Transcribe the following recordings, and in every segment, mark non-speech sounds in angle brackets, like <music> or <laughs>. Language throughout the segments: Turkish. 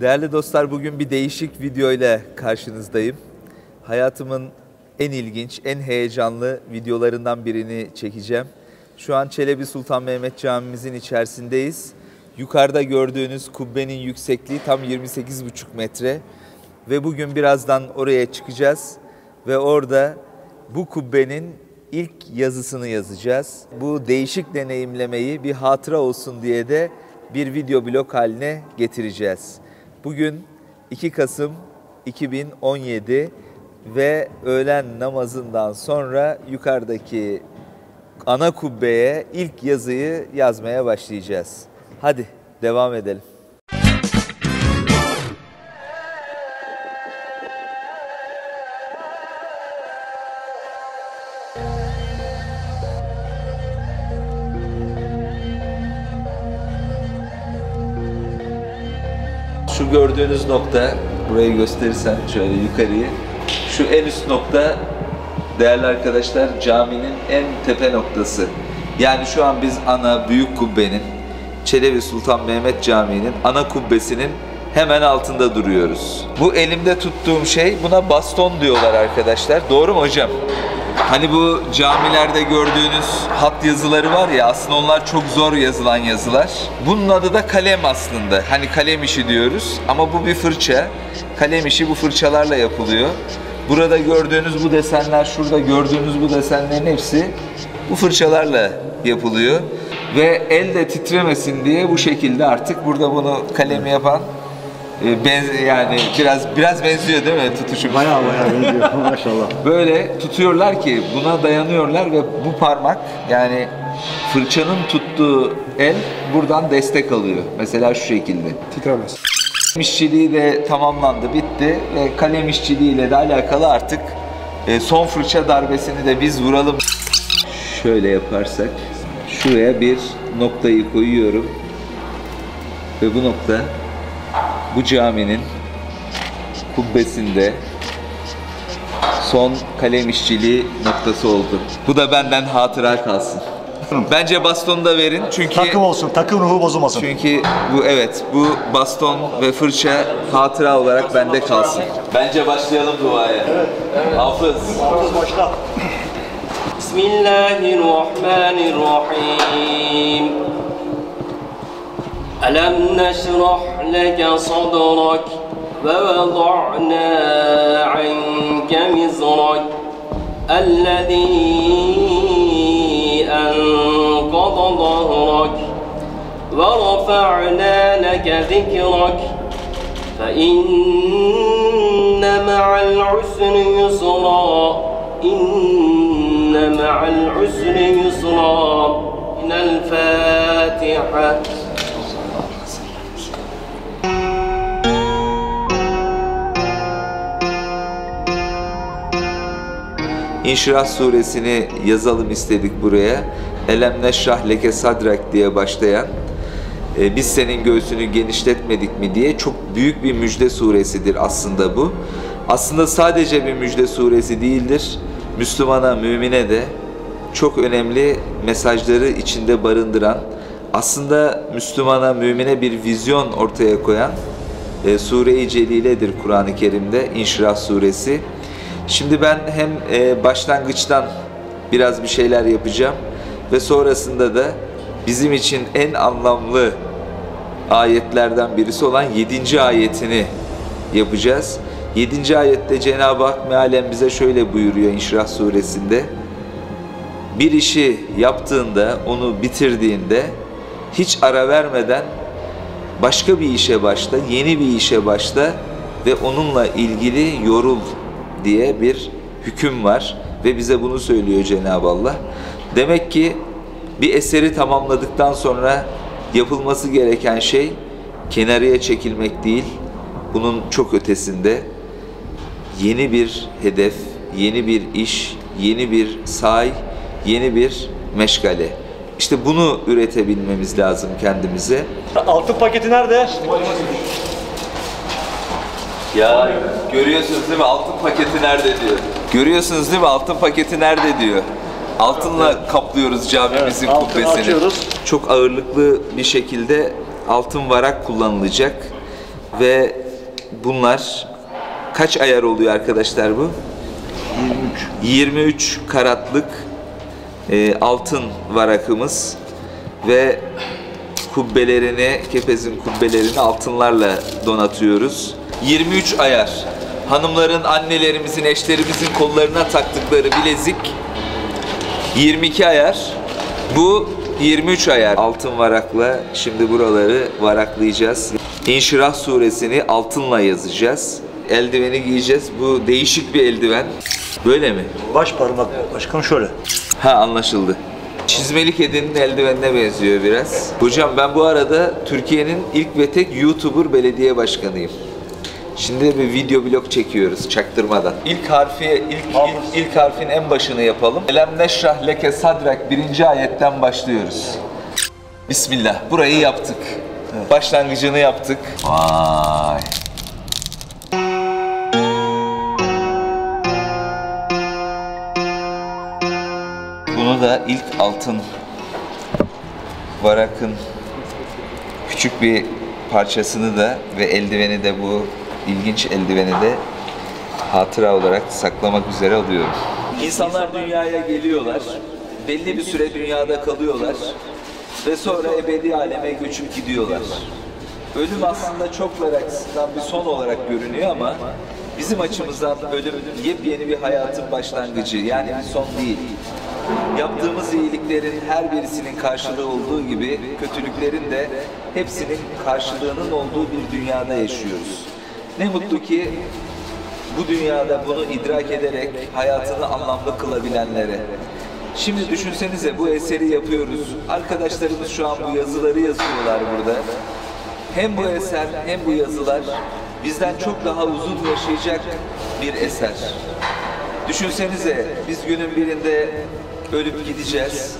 Değerli dostlar bugün bir değişik video ile karşınızdayım. Hayatımın en ilginç, en heyecanlı videolarından birini çekeceğim. Şu an Çelebi Sultan Mehmet Camimizin içerisindeyiz. Yukarıda gördüğünüz kubbenin yüksekliği tam 28,5 metre. Ve bugün birazdan oraya çıkacağız. Ve orada bu kubbenin ilk yazısını yazacağız. Bu değişik deneyimlemeyi bir hatıra olsun diye de bir video blog haline getireceğiz. Bugün 2 Kasım 2017 ve öğlen namazından sonra yukarıdaki ana kubbeye ilk yazıyı yazmaya başlayacağız. Hadi devam edelim. Gördüğünüz nokta, burayı gösterirsen şöyle yukarıyı. Şu en üst nokta değerli arkadaşlar caminin en tepe noktası. Yani şu an biz ana büyük kubbenin Çelebi Sultan Mehmet Camii'nin ana kubbesinin hemen altında duruyoruz. Bu elimde tuttuğum şey buna baston diyorlar arkadaşlar. Doğru mu hocam? Hani bu camilerde gördüğünüz hat yazıları var ya aslında onlar çok zor yazılan yazılar. Bunun adı da kalem aslında. Hani kalem işi diyoruz ama bu bir fırça. Kalem işi bu fırçalarla yapılıyor. Burada gördüğünüz bu desenler, şurada gördüğünüz bu desenlerin hepsi bu fırçalarla yapılıyor. Ve el de titremesin diye bu şekilde artık burada bunu kalemi yapan e, benz yani biraz biraz benziyor değil mi tutuşum? Bayağı bayağı benziyor <laughs> maşallah. Böyle tutuyorlar ki buna dayanıyorlar ve bu parmak yani fırçanın tuttuğu el buradan destek alıyor. Mesela şu şekilde. Titremez. İşçiliği de tamamlandı, bitti ve kalem işçiliğiyle de alakalı artık e, son fırça darbesini de biz vuralım. Şöyle yaparsak şuraya bir noktayı koyuyorum ve bu nokta bu caminin kubbesinde son kalem işçiliği noktası oldu. Bu da benden hatıra kalsın. Bence bastonu da verin çünkü takım olsun, takım ruhu bozulmasın. Çünkü bu evet, bu baston ve fırça hatıra olarak bende kalsın. Bence başlayalım duaya. Evet, evet. Hafız. Hafız başla. Bismillahirrahmanirrahim. ألم نشرح لك صدرك ووضعنا عنك مزرك الذي أنقض ظهرك ورفعنا لك ذكرك فإن مع العسر يسرا إن مع العسر يسرا من الفاتحة İnşirah suresini yazalım istedik buraya. Elem neşrah leke sadrak diye başlayan e, biz senin göğsünü genişletmedik mi diye çok büyük bir müjde suresidir aslında bu. Aslında sadece bir müjde suresi değildir. Müslümana, mümine de çok önemli mesajları içinde barındıran, aslında Müslümana, mümine bir vizyon ortaya koyan e, Sure-i Celile'dir Kur'an-ı Kerim'de İnşirah suresi. Şimdi ben hem e, başlangıçtan biraz bir şeyler yapacağım ve sonrasında da bizim için en anlamlı ayetlerden birisi olan 7. ayetini yapacağız. 7. ayette Cenab-ı Hak mealen bize şöyle buyuruyor İnşirah suresinde. Bir işi yaptığında, onu bitirdiğinde hiç ara vermeden başka bir işe başla, yeni bir işe başla ve onunla ilgili yorul diye bir hüküm var ve bize bunu söylüyor Cenab-ı Allah. Demek ki bir eseri tamamladıktan sonra yapılması gereken şey kenarıya çekilmek değil, bunun çok ötesinde yeni bir hedef, yeni bir iş, yeni bir say, yeni bir meşgale. İşte bunu üretebilmemiz lazım kendimize. Altın paketi nerede? Ya görüyorsunuz değil mi altın paketi nerede diyor. Görüyorsunuz değil mi altın paketi nerede diyor. Altınla kaplıyoruz camimizin Evet, kubbesini. açıyoruz. Çok ağırlıklı bir şekilde altın varak kullanılacak. Ve bunlar kaç ayar oluyor arkadaşlar bu? 23. 23 karatlık e, altın varakımız ve kubbelerini, kepezin kubbelerini altınlarla donatıyoruz. 23 ayar. Hanımların, annelerimizin, eşlerimizin kollarına taktıkları bilezik 22 ayar. Bu 23 ayar. Altın varakla şimdi buraları varaklayacağız. İnşirah suresini altınla yazacağız. Eldiveni giyeceğiz. Bu değişik bir eldiven. Böyle mi? Baş parmak başkan şöyle. Ha anlaşıldı. Çizmeli kedinin eldivenine benziyor biraz. Hocam ben bu arada Türkiye'nin ilk ve tek YouTuber belediye başkanıyım. Şimdi bir video blog çekiyoruz çaktırmadan. İlk harfi, ilk, ilk, ilk harfin en başını yapalım. Elem neşrah leke sadrak birinci ayetten başlıyoruz. Bismillah. Burayı yaptık. Başlangıcını yaptık. Vay. Bunu da ilk altın varakın küçük bir parçasını da ve eldiveni de bu ilginç eldiveni de hatıra olarak saklamak üzere alıyorum. İnsanlar dünyaya geliyorlar. Belli bir süre dünyada kalıyorlar ve sonra ebedi aleme göçüp gidiyorlar. Ölüm aslında çoklar açısından bir son olarak görünüyor ama bizim açımızdan ölüm yepyeni bir hayatın başlangıcı yani bir son değil. Yaptığımız iyiliklerin her birisinin karşılığı olduğu gibi kötülüklerin de hepsinin karşılığının olduğu bir dünyada yaşıyoruz. Ne mutlu ki bu dünyada bunu idrak ederek hayatını anlamlı kılabilenlere. Şimdi düşünsenize bu eseri yapıyoruz. Arkadaşlarımız şu an bu yazıları yazıyorlar burada. Hem bu eser hem bu yazılar bizden çok daha uzun yaşayacak bir eser. Düşünsenize biz günün birinde ölüp gideceğiz.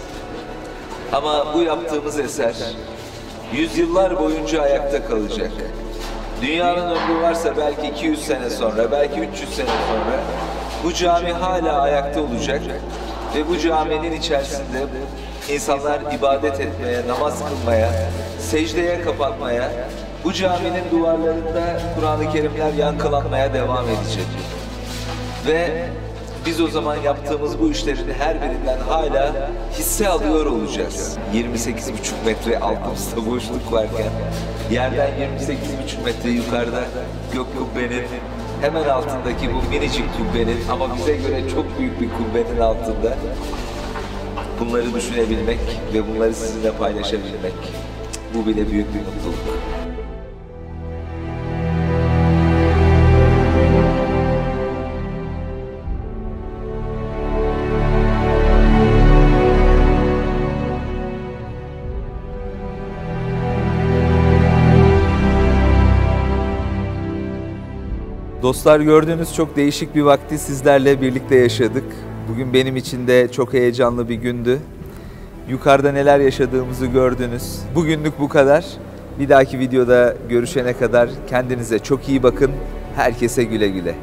Ama bu yaptığımız eser yüzyıllar boyunca ayakta kalacak. Dünyanın ömrü varsa belki 200 sene sonra, belki 300 sene sonra bu cami hala ayakta olacak ve bu caminin içerisinde insanlar ibadet etmeye, namaz kılmaya, secdeye kapatmaya, bu caminin duvarlarında Kur'an-ı Kerimler yankılanmaya devam edecek. Ve biz o zaman yaptığımız bu işlerin her birinden hala hisse alıyor olacağız. 28,5 metre altımızda boşluk varken yerden 28,5 metre yukarıda gök kubbenin hemen altındaki bu minicik kubbenin ama bize göre çok büyük bir kubbenin altında bunları düşünebilmek ve bunları sizinle paylaşabilmek bu bile büyük bir mutluluk. Dostlar gördüğünüz çok değişik bir vakti sizlerle birlikte yaşadık. Bugün benim için de çok heyecanlı bir gündü. Yukarıda neler yaşadığımızı gördünüz. Bugünlük bu kadar. Bir dahaki videoda görüşene kadar kendinize çok iyi bakın. Herkese güle güle.